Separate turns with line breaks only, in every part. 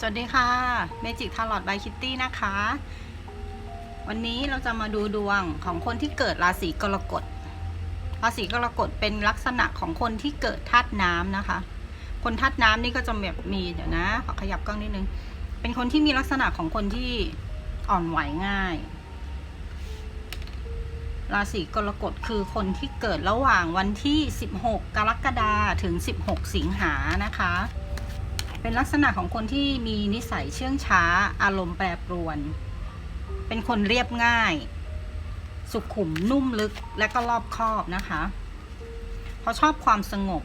สวัสดีค่ะเมจิกทาร์ลอตบายคิตตี้นะคะ วันนี้เราจะมาดูดวงของคนที่เกิดราศีกรกฎ ราศีกรกฎเป็นลักษณะของคนที่เกิดธาตุน้ำนะคะ คนธาตุน้ำนี่ก็จะแบบมีเดี๋ยวนะขอขยับกล้องนิดนึง เป็นคนที่มีลักษณะของคนที่อ่อนไหวง่าย ราศีกรกฎคือคนที่เกิดระหว่างวันที่ 16 กรกฎาคมถึง 16 สิงหานะคะ เป็นลักษณะของคนที่มีนิสัยเชื่องช้า อารมณ์แปรปรวน เป็นคนเรียบง่าย สุขุมนุ่มลึกและก็รอบคอบนะคะเขาชอบความสงบ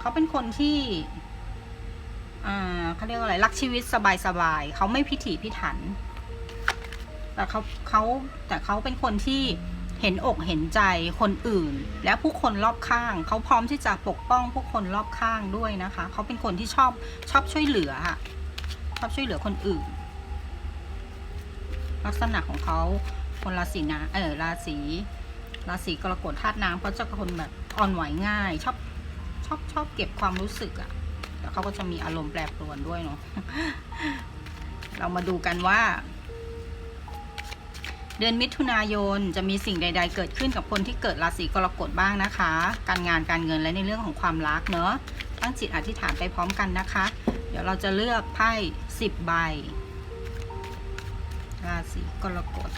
เขาเป็นคนที่อ่าเขาเรียกว่าอะไรรักชีวิตสบายๆเขาไม่พิถีพิถัน แต่เขาเขาแต่เขาเป็นคนที่ เห็นอกเห็นใจคนอื่น และผู้คนรอบข้าง เขาพร้อมที่จะปกป้องผู้คนรอบข้างด้วยนะคะ เขาเป็นคนที่ชอบชอบช่วยเหลือค่ะชอบช่วยเหลือคนอื่น ลักษณะของเขาคนราศีนะเออราศีราศีกรกฎธาตุน้ำเขาจะเป็นคนแบบอ่อนไหวง่าย ชอบชอบชอบเก็บความรู้สึกอะแล้วเขาก็จะมีอารมณ์แปรปรวนด้วยเนาะเรามาดูกันว่า เดือนมิถุนายนจะมีสิ่งใด ๆ เกิดขึ้นกับคนที่เกิดราศีกรกฎบ้างนะคะ การงานการเงินและในเรื่องของความรักเนอะตั้งจิตอธิษฐานไปพร้อมกันนะคะ เดี๋ยวเราจะเลือกไพ่สิบใบ ราศีกรกฎ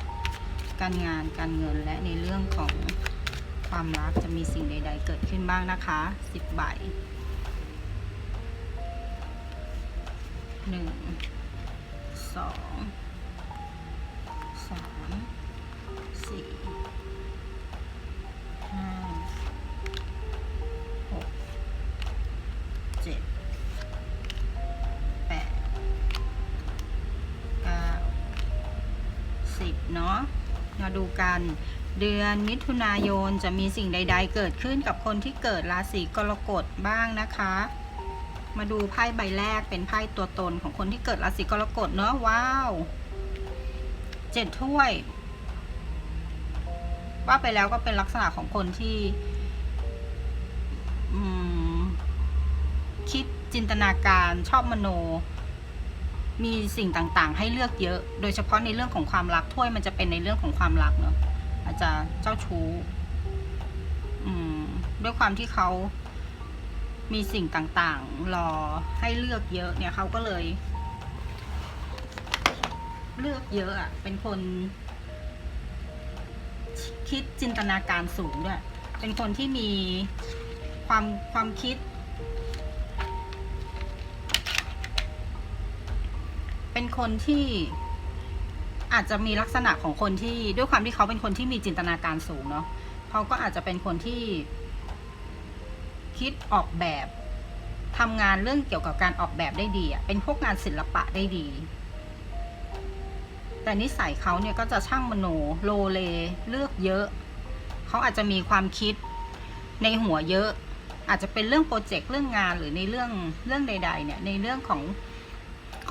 การงานการเงินและในเรื่องของความรักจะมีสิ่งใด ๆ เกิดขึ้นบ้างนะคะสิบใบหนึ่งสอง สามสี่ห้าหกเจ็ดแปดเก้าสิบเนาะมาดูกันเดือนมิถุนายนจะมีสิ่งใด ๆ เกิดขึ้นกับคนที่เกิดราศีกรกฎบ้างนะคะ มาดูไพ่ใบแรกเป็นไพ่ตัวตนของคนที่เกิดราศีกรกฎเนาะว้าว เจ็ดถ้วย ว่าไปแล้วก็เป็นลักษณะของคนที่คิดจินตนาการชอบมโน มีสิ่งต่างๆ ให้เลือกเยอะ โดยเฉพาะในเรื่องของความรักถ้วยมันจะเป็นในเรื่องของความรักเนาะอาจจะเจ้าชู้ด้วยความที่เขามีสิ่งต่างๆ รอให้เลือกเยอะเนี่ยเขาก็เลย เลือกเยอะอะเป็นคน คิดจินตนาการสูงด้วย เป็นคนที่มีความความคิด เป็นคนที่อาจจะมีลักษณะของคนที่ด้วยความที่เขาเป็นคนที่มีจินตนาการสูงเนาะเขาก็อาจจะเป็นคนที่ คิดออกแบบทำงานเรื่องเกี่ยวกับการออกแบบได้ดีอะเป็นพวกงานศิลปะได้ดี แต่นิสัยเขาเนี่ยก็จะช่างมโนโลเลเลือกเยอะ เขาอาจจะมีความคิดในหัวเยอะ อาจจะเป็นเรื่องโปรเจกต์เรื่องงานหรือในเรื่องเรื่องใด ๆ เนี่ยในเรื่องของ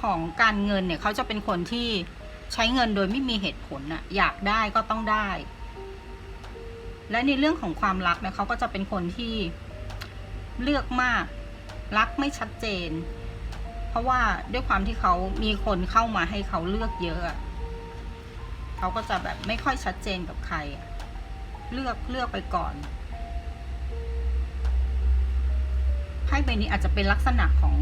ของการเงินเนี่ยเขาจะเป็นคนที่ใช้เงินโดยไม่มีเหตุผลน่ะอยากได้ก็ต้องได้ และในเรื่องของความรักเนี่ยเขาก็จะเป็นคนที่เลือกมาก รักไม่ชัดเจน เพราะว่าด้วยความที่เขามีคนเข้ามาให้เขาเลือกเยอะอะ เขาก็จะแบบไม่ค่อยชัดเจนกับใคร เลือกเลือกไปก่อนไพ่ใบนี้อาจจะเป็นลักษณะของ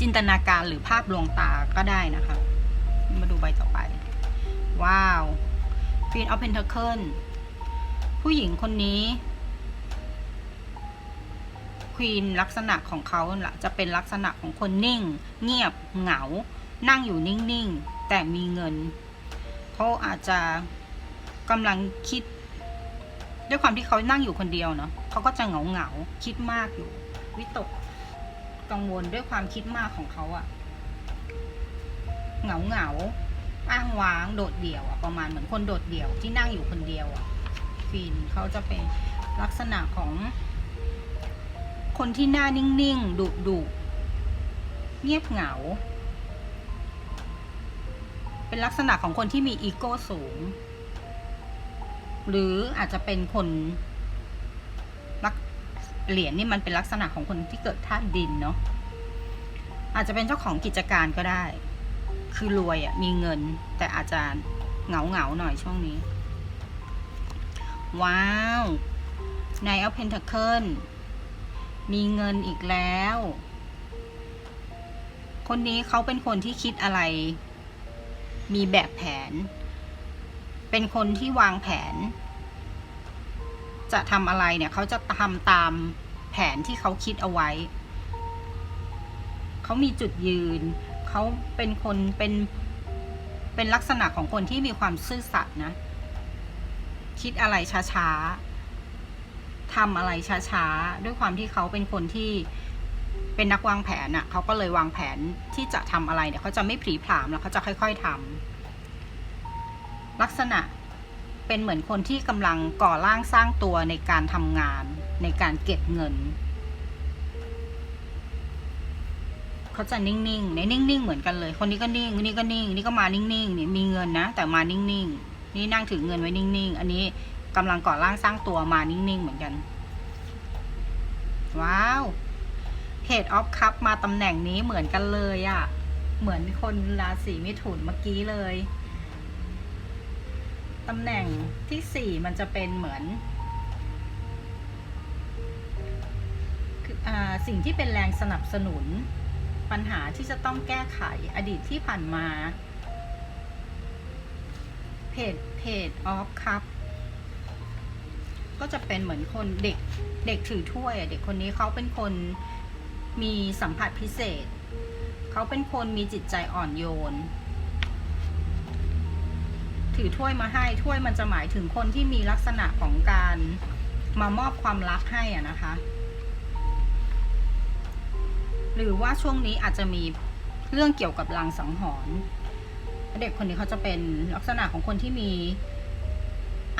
จินตนาการหรือภาพลวงตาก็ได้นะคะ มาดูใบต่อไป ว้าว Queen of Pentacle ผู้หญิงคนนี้ควีนลักษณะของเขาจะเป็นลักษณะของคนนิ่ง เงียบเหงา นั่งอยู่นิ่ง ๆ แต่มีเงิน เขาอาจจะกำลังคิด ด้วยความที่เขานั่งอยู่คนเดียวเนาะเขาก็จะเหงาเหงาคิดมากอยู่ วิตกกังวลด้วยความคิดมากของเขาอะเหงาเหงาอ้างว้างโดดเดี่ยวอะประมาณเหมือนคนโดดเดี่ยวที่นั่งอยู่คนเดียวอะฟีนเขาจะเป็นลักษณะของคนที่หน้านิ่งๆดุดุเงียบเหงา เป็นลักษณะของคนที่มีอีโก้สูง หรืออาจจะเป็นคนลักเหรียญนี่มันเป็นลักษณะของคนที่เกิดธาตุดินเนาะอาจจะเป็นเจ้าของกิจการก็ได้ คือรวยอะ่ะมีเงิน แต่อาจจะเหงาเหงาหน่อยช่วงนี้ ว้าว ในเอาเพนท a เคิลมีเงินอีกแล้ว คนนี้เขาเป็นคนที่คิดอะไร มีแบบแผน เป็นคนที่วางแผน จะทำอะไรเนี่ยเขาจะทำตามแผนที่เขาคิดเอาไว้ เขามีจุดยืน เขาเป็นคนเป็นเป็นลักษณะของคนที่มีความซื่อสัตย์นะ คิดอะไรช้าๆทำอะไรช้าๆ ด้วยความที่เขาเป็นคนที่ เป็นนักวางแผนอะ่ะเขาก็เลยวางแผนที่จะทำอะไรเนี่ยเขาจะไม่ผีผามแล้วเขาจะค่อยๆทำลักษณะเป็นเหมือนคนที่กำลังก่อร่างสร้างตัวในการทำงาน ในการเก็บเงินเขาจะนิ่งๆในนิ่ง ๆ เหมือนกันเลย คนนี้ก็นิ่งนนี้ก็นิ่ง นี่ก็มานิ่งๆเนี่ยมีเงินนะ แต่มานิ่งๆ นี่นั่งถือเงินไว้นิ่งๆ อันนี้กำลังก่อร่างสร้างตัวมานิ่งๆ เหมือนกัน ว้าว เพจออฟคัพมาตำแหน่งนี้เหมือนกันเลยอะ่ะ เหมือนคนราศีมิถุนเมื่อกี้เลยตำแหน่งที่สี่มันจะเป็นเหมือนคืออ่าสิ่งที่เป็นแรงสนับสนุน ปัญหาที่จะต้องแก้ไขอดีตที่ผ่านมาเพจเพจออฟคัพก็จะเป็นเหมือนคนเด็กเด็กถือถ้วยอะเด็กคนนี้เขาเป็นคน มีสัมผัสพิเศษ เขาเป็นคนมีจิตใจอ่อนโยน ถือถ้วยมาให้ถ้วยมันจะหมายถึงคนที่มีลักษณะของการมามอบความรักให้อะนะคะ หรือว่าช่วงนี้อาจจะมีเรื่องเกี่ยวกับลางสังหรณ์เด็กคนนี้เขาจะเป็นลักษณะของคนที่มี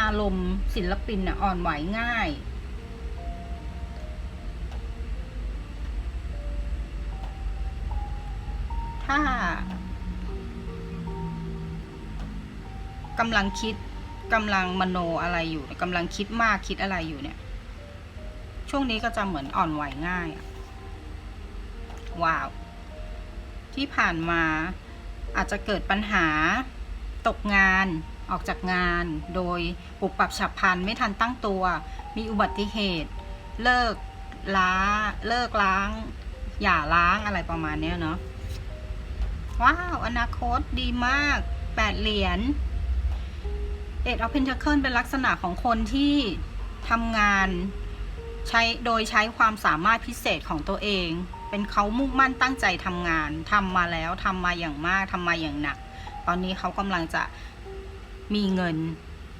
อารมณ์ศิลปินน่ะอ่อนไหวง่าย ถ้ากำลังคิดกำลังมโนอะไรอยู่กำลังคิดมากคิดอะไรอยู่เนี่ย ช่วงนี้ก็จะเหมือนอ่อนไหวง่ายว้าว ที่ผ่านมาอาจจะเกิดปัญหาตกงานออกจากงาน โดยปุบปรับฉับพลันไม่ทันตั้งตัว มีอุบัติเหตุ เลิกล้า เลิกล้าง อย่าล้างอะไรประมาณนี้เนาะ ว้าว อนาคตดีมากแปดเหรียญเอ็ดออฟเพนทเคิลเป็นลักษณะของคนที่ทำงานใช้โดยใช้ความสามารถพิเศษของตัวเอง เป็นเขามุ่งมั่นตั้งใจทำงานทำมาแล้วทำมาอย่างมากทำมาอย่างหนัก ตอนนี้เขากำลังจะมีเงิน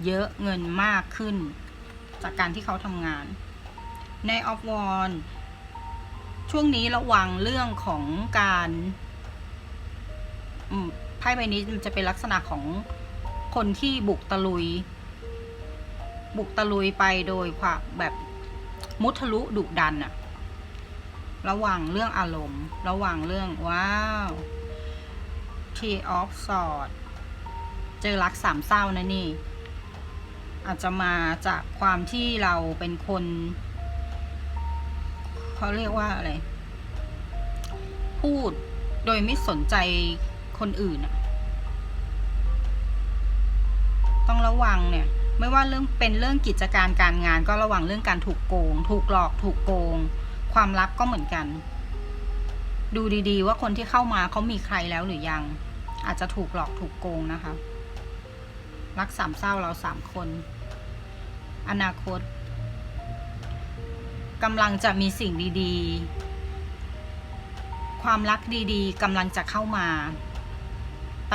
เยอะเงินมากขึ้น จากการที่เขาทำงาน ในออฟวอนช่วงนี้ระวังเรื่องของการ ไพ่ใบนี้มันจะเป็นลักษณะของคนที่บุกตะลุย บุกตะลุยไปโดยความแบบมุทะลุดุดันอะระวังเรื่องอารมณ์ ระวังเรื่อง ว้าว T of s o r d เจอรักสามเศร้านะนี่ อาจจะมาจากความที่เราเป็นคนเขาเรียกว่าอะไร พูดโดยไม่สนใจ คนอื่นอะต้องระวังเนี่ย ไม่ว่าเรื่องเป็นเรื่องกิจการการงาน ก็ระวังเรื่องการถูกโกง ถูกหลอก ถูกโกง ความรักก็เหมือนกัน ดูดีๆ ว่าคนที่เข้ามาเขามีใครแล้วหรือยัง อาจจะถูกหลอกถูกโกงนะคะ รักสามเศร้าเราสามคน อนาคตกำลังจะมีสิ่งดีๆ ความรักดีๆกำลังจะเข้ามา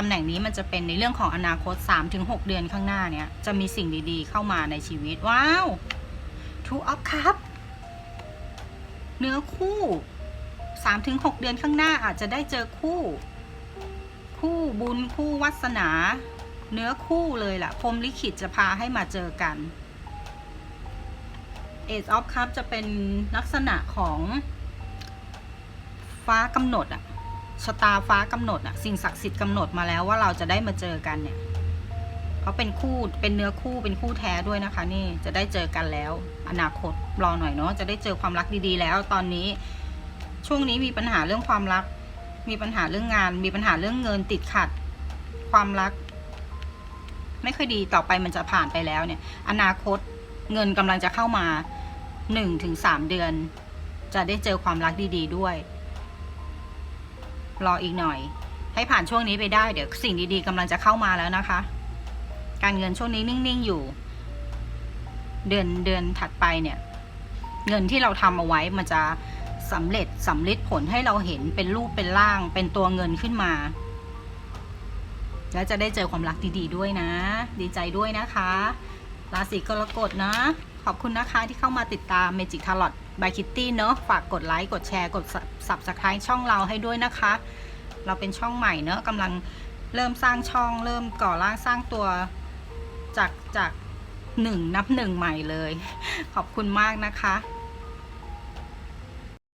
ตำแหน่งนี้มันจะเป็นในเรื่องของอนาคต 3-6 เดือนข้างหน้าเนี้ยจะมีสิ่งดีๆ เข้ามาในชีวิต ว้าว Two of Cups เนื้อคู่ 3-6 เดือนข้างหน้าอาจจะได้เจอคู่ คู่บุญคู่วัสนา เนื้อคู่เลยล่ะพรหมลิขิตจะพาให้มาเจอกัน Ace of Cups จะเป็นลักษณะของฟ้ากำหนดอะ ชะตาฟ้ากำหนดอะสิ่งศักดิ์สิทธิ์กำหนดมาแล้วว่าเราจะได้มาเจอกันเนี่ยเขาเป็นคู่เป็นเนื้อคู่เป็นคู่แท้ด้วยนะคะ นี่จะได้เจอกันแล้ว อนาคตรอหน่อยเนาะจะได้เจอความรักดีๆ แล้ว ตอนนี้ ช่วงนี้มีปัญหาเรื่องความรัก มีปัญหาเรื่องงาน มีปัญหาเรื่องเงินติดขัด ความรัก ไม่ค่อยดีต่อไปมันจะผ่านไปแล้วเนี่ย อนาคตเงินกำลังจะเข้ามาหนึ่งถึงสามเดือน จะได้เจอความรักดี ๆ ด้วย รออีกหน่อย ให้ผ่านช่วงนี้ไปได้เดี๋ยวสิ่งดีๆกำลังจะเข้ามาแล้วนะคะ การเงินช่วงนี้นิ่งๆอยู่ เดือนเดือนถัดไปเนี่ย เงินที่เราทำเอาไว้มันจะสำเร็จสำลิดผลให้เราเห็นเป็นรูปเป็นร่าง เป็นตัวเงินขึ้นมา แล้วจะได้เจอความรักดีๆด้วยนะ ดีใจด้วยนะคะ ราศีกรกฎนะ ขอบคุณนะคะที่เข้ามาติดตาม Magic Tarot by Kitty เนาะฝากกดไลค์กดแชร์กด Subscribe ช่องเราให้ด้วยนะคะ เราเป็นช่องใหม่เนาะกำลังเริ่มสร้างช่อง เริ่มก่อร่างสร้างตัวจากจากหนึ่งนับหนึ่งใหม่เลย ขอบคุณมากนะคะ